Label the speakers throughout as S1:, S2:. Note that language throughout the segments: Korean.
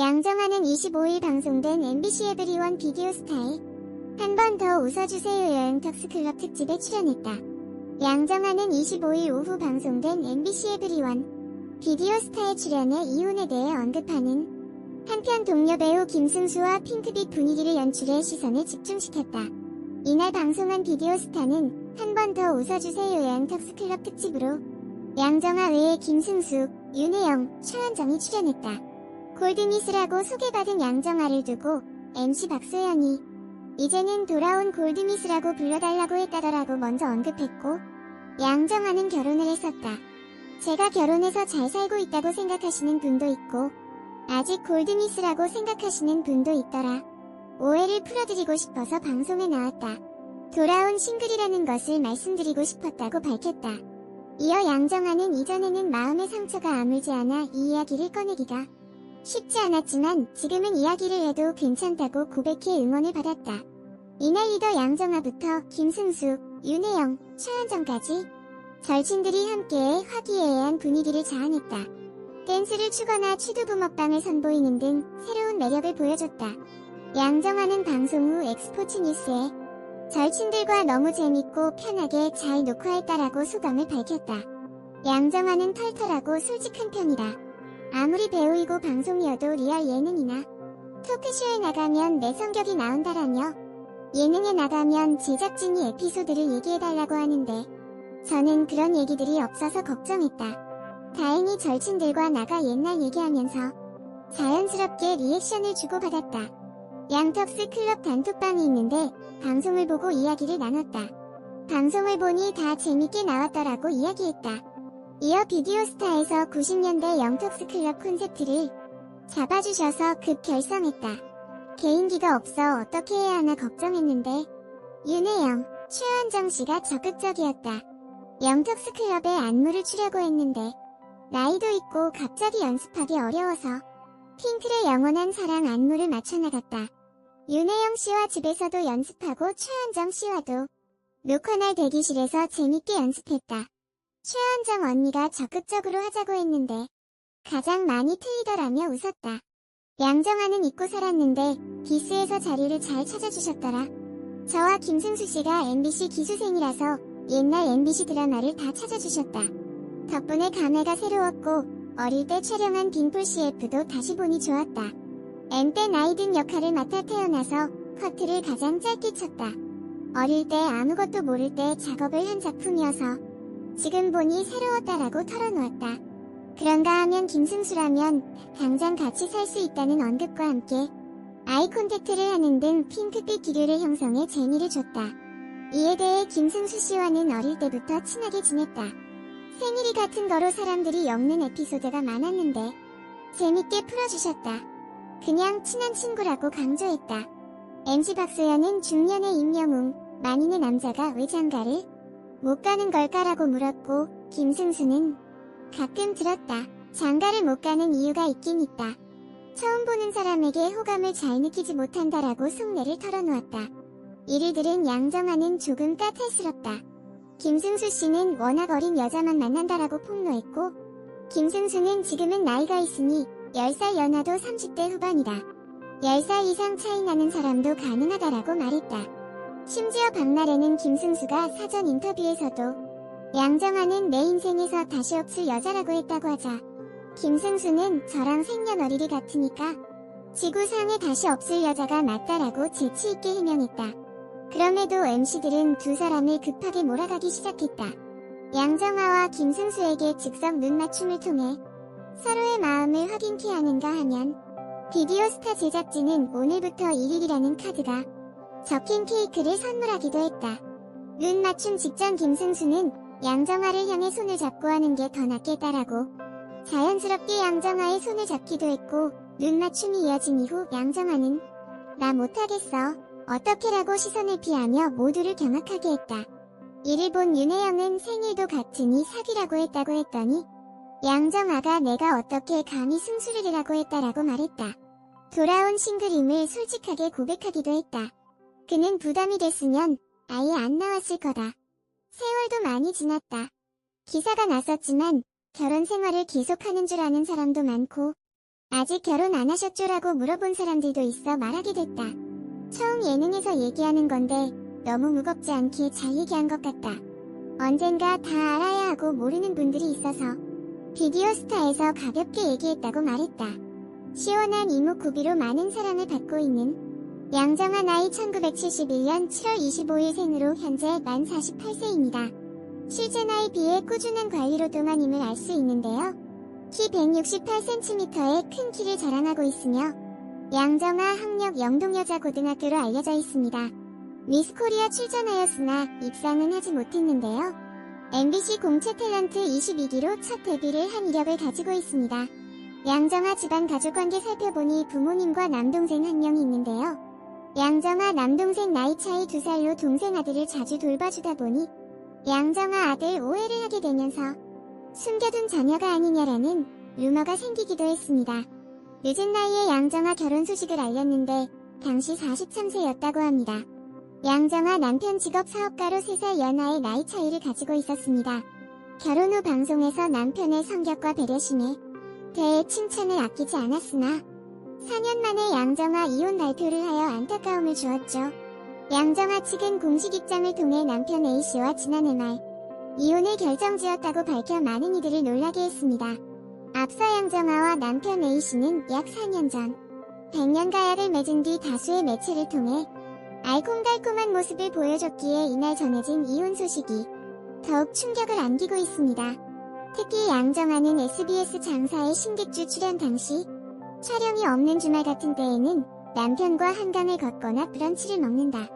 S1: 양정아는 25일 방송된 MBC 에브리원 비디오 스타에 한 번 더 웃어주세요 여행 턱스 클럽 특집에 출연했다. 양정아는 25일 오후 방송된 MBC 에브리원 비디오 스타에 출연해 이혼에 대해 언급하는 한편 동료 배우 김승수와 핑크빛 분위기를 연출해 시선을 집중시켰다. 이날 방송한 비디오 스타는 한 번 더 웃어주세요 여행 턱스 클럽 특집으로 양정아 외에 김승수, 윤혜영, 최한정이 출연했다. 골드미스라고 소개받은 양정아를 두고 MC 박소연이 이제는 돌아온 골드미스라고 불러달라고 했다더라고 먼저 언급했고 양정아는 결혼을 했었다. 제가 결혼해서 잘 살고 있다고 생각하시는 분도 있고 아직 골드미스라고 생각하시는 분도 있더라. 오해를 풀어드리고 싶어서 방송에 나왔다. 돌아온 싱글이라는 것을 말씀드리고 싶었다고 밝혔다. 이어 양정아는 이전에는 마음의 상처가 아물지 않아 이 이야기를 꺼내기가 쉽지 않았지만 지금은 이야기를 해도 괜찮다고 고백해 응원을 받았다. 이날 리더 양정아부터 김승수, 윤혜영, 최한정까지 절친들이 함께해 화기애애한 분위기를 자아냈다. 댄스를 추거나 취두부 먹방을 선보이는 등 새로운 매력을 보여줬다. 양정아는 방송 후 엑스포츠 뉴스에 절친들과 너무 재밌고 편하게 잘 녹화했다라고 소감을 밝혔다. 양정아는 털털하고 솔직한 편이다. 아무리 배우이고 방송이어도 리얼 예능이나 토크쇼에 나가면 내 성격이 나온다라며 예능에 나가면 제작진이 에피소드를 얘기해달라고 하는데 저는 그런 얘기들이 없어서 걱정했다. 다행히 절친들과 나가 옛날 얘기하면서 자연스럽게 리액션을 주고받았다. 양턱스 클럽 단톡방이 있는데 방송을 보고 이야기를 나눴다. 방송을 보니 다 재밌게 나왔더라고 이야기했다. 이어 비디오 스타에서 90년대 영턱스 클럽 콘셉트를 잡아주셔서 급 결성했다. 개인기가 없어 어떻게 해야 하나 걱정했는데 윤혜영, 최한정 씨가 적극적이었다. 영턱스 클럽에 안무를 추려고 했는데 나이도 있고 갑자기 연습하기 어려워서 핑클의 영원한 사랑 안무를 맞춰나갔다. 윤혜영 씨와 집에서도 연습하고 최한정 씨와도 녹화날 대기실에서 재밌게 연습했다. 최한정 언니가 적극적으로 하자고 했는데 가장 많이 틀리더라며 웃었다. 양정아는 잊고 살았는데 기스에서 자료를 잘 찾아주셨더라. 저와 김승수 씨가 MBC 기수생이라서 옛날 MBC 드라마를 다 찾아주셨다. 덕분에 감회가 새로웠고 어릴 때 촬영한 빈폴 CF도 다시 보니 좋았다. M 때 나이든 역할을 맡아 태어나서 커트를 가장 짧게 쳤다. 어릴 때 아무것도 모를 때 작업을 한 작품이어서 지금 보니 새로웠다라고 털어놓았다. 그런가 하면 김승수라면 당장 같이 살 수 있다는 언급과 함께 아이 콘택트를 하는 등 핑크빛 기류를 형성해 재미를 줬다. 이에 대해 김승수 씨와는 어릴 때부터 친하게 지냈다. 생일이 같은 거로 사람들이 엮는 에피소드가 많았는데 재밌게 풀어주셨다. 그냥 친한 친구라고 강조했다. MC 박소연은 중년의 임영웅, 만인의 남자가 왜 장가를 못 가는 걸까라고 물었고 김승수는 가끔 들었다. 장가를 못 가는 이유가 있긴 있다. 처음 보는 사람에게 호감을 잘 느끼지 못한다라고 속내를 털어놓았다. 이를 들은 양정아는 조금 까탈스럽다. 김승수 씨는 워낙 어린 여자만 만난다라고 폭로했고 김승수는 지금은 나이가 있으니 10살 연하도 30대 후반이다. 10살 이상 차이 나는 사람도 가능하다라고 말했다. 심지어 박날에는 김승수가 사전 인터뷰에서도 양정아는 내 인생에서 다시 없을 여자라고 했다고 하자 김승수는 저랑 생년월일이 같으니까 지구상에 다시 없을 여자가 맞다라고 재치있게 해명했다. 그럼에도 MC들은 두 사람을 급하게 몰아가기 시작했다. 양정아와 김승수에게 즉석 눈 맞춤을 통해 서로의 마음을 확인케 하는가 하면 비디오 스타 제작진은 오늘부터 1일이라는 카드가 적힌 케이크를 선물하기도 했다. 눈 맞춤 직전 김승수는 양정아를 향해 손을 잡고 하는 게 더 낫겠다라고 자연스럽게 양정아의 손을 잡기도 했고 눈 맞춤이 이어진 이후 양정아는 나 못하겠어 어떻게라고 시선을 피하며 모두를 경악하게 했다. 이를 본 윤혜영은 생일도 같으니 사귀라고 했다고 했더니 양정아가 내가 어떻게 감히 승수를 이라고 했다라고 말했다. 돌아온 싱글임을 솔직하게 고백하기도 했다. 그는 부담이 됐으면 아예 안 나왔을 거다. 세월도 많이 지났다. 기사가 났었지만 결혼 생활을 계속하는 줄 아는 사람도 많고 아직 결혼 안 하셨죠라고 물어본 사람들도 있어 말하게 됐다. 처음 예능에서 얘기하는 건데 너무 무겁지 않게 잘 얘기한 것 같다. 언젠가 다 알아야 하고 모르는 분들이 있어서 비디오 스타에서 가볍게 얘기했다고 말했다. 시원한 이목구비로 많은 사랑을 받고 있는 양정아 나이 1971년 7월 25일 생으로 현재 만 48세입니다. 실제 나이 비해 꾸준한 관리로 동안임을 알 수 있는데요. 키 168cm의 큰 키를 자랑하고 있으며 양정아 학력 영동여자고등학교로 알려져 있습니다. 미스코리아 출전하였으나 입상은 하지 못했는데요. MBC 공채 탤런트 22기로 첫 데뷔를 한 이력을 가지고 있습니다. 양정아 집안 가족 관계 살펴보니 부모님과 남동생 한 명이 있는데요. 양정아 남동생 나이 차이 2살로 동생 아들을 자주 돌봐주다 보니 양정아 아들 오해를 하게 되면서 숨겨둔 자녀가 아니냐라는 루머가 생기기도 했습니다. 늦은 나이에 양정아 결혼 소식을 알렸는데 당시 43세였다고 합니다. 양정아 남편 직업 사업가로 3살 연하의 나이 차이를 가지고 있었습니다. 결혼 후 방송에서 남편의 성격과 배려심에 대해 칭찬을 아끼지 않았으나 4년 만에 양정아 이혼 발표를 하여 안타까움을 주었죠. 양정아 측은 공식 입장을 통해 남편 A씨와 지난해 말 이혼을 결정지었다고 밝혀 많은 이들을 놀라게 했습니다. 앞서 양정아와 남편 A씨는 약 4년 전 100년 가약을 맺은 뒤 다수의 매체를 통해 알콩달콩한 모습을 보여줬기에 이날 전해진 이혼 소식이 더욱 충격을 안기고 있습니다. 특히 양정아는 SBS 장사의 신객주 출연 당시 촬영이 없는 주말 같은 때에는 남편과 한강을 걷거나 브런치를 먹는다.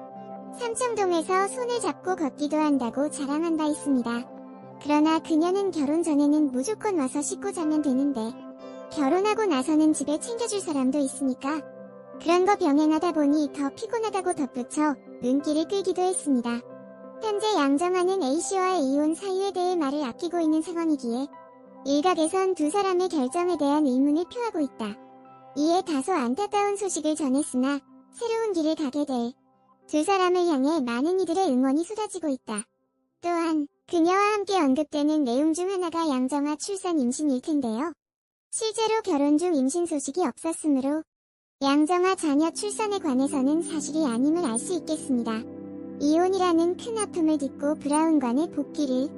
S1: 삼청동에서 손을 잡고 걷기도 한다고 자랑한 바 있습니다. 그러나 그녀는 결혼 전에는 무조건 와서 씻고 자면 되는데 결혼하고 나서는 집에 챙겨줄 사람도 있으니까 그런 거 병행하다 보니 더 피곤하다고 덧붙여 눈길을 끌기도 했습니다. 현재 양정아는 A씨와의 이혼 사유에 대해 말을 아끼고 있는 상황이기에 일각에선 두 사람의 결정에 대한 의문을 표하고 있다. 이에 다소 안타까운 소식을 전했으나 새로운 길을 가게 될 두 사람을 향해 많은 이들의 응원이 쏟아지고 있다. 또한 그녀와 함께 언급되는 내용 중 하나가 양정아 출산 임신일 텐데요. 실제로 결혼 중 임신 소식이 없었으므로 양정아 자녀 출산에 관해서는 사실이 아님을 알 수 있겠습니다. 이혼이라는 큰 아픔을 딛고 브라운관의 복귀를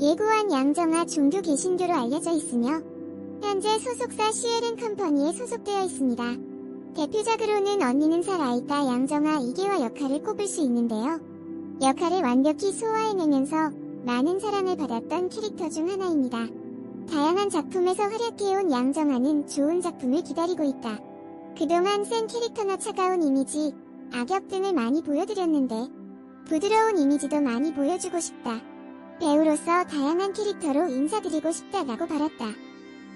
S1: 예고한 양정아 종교 개신교로 알려져 있으며 현재 소속사 시에른 컴퍼니에 소속되어 있습니다. 대표작으로는 언니는 살아있다 양정아 2개와 역할을 꼽을 수 있는데요. 역할을 완벽히 소화해내면서 많은 사랑을 받았던 캐릭터 중 하나입니다. 다양한 작품에서 활약해온 양정아는 좋은 작품을 기다리고 있다. 그동안 센 캐릭터나 차가운 이미지, 악역 등을 많이 보여드렸는데 부드러운 이미지도 많이 보여주고 싶다. 배우로서 다양한 캐릭터로 인사드리고 싶다라고 말했다.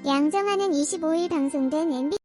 S1: 양정아는 25일 방송된 MBC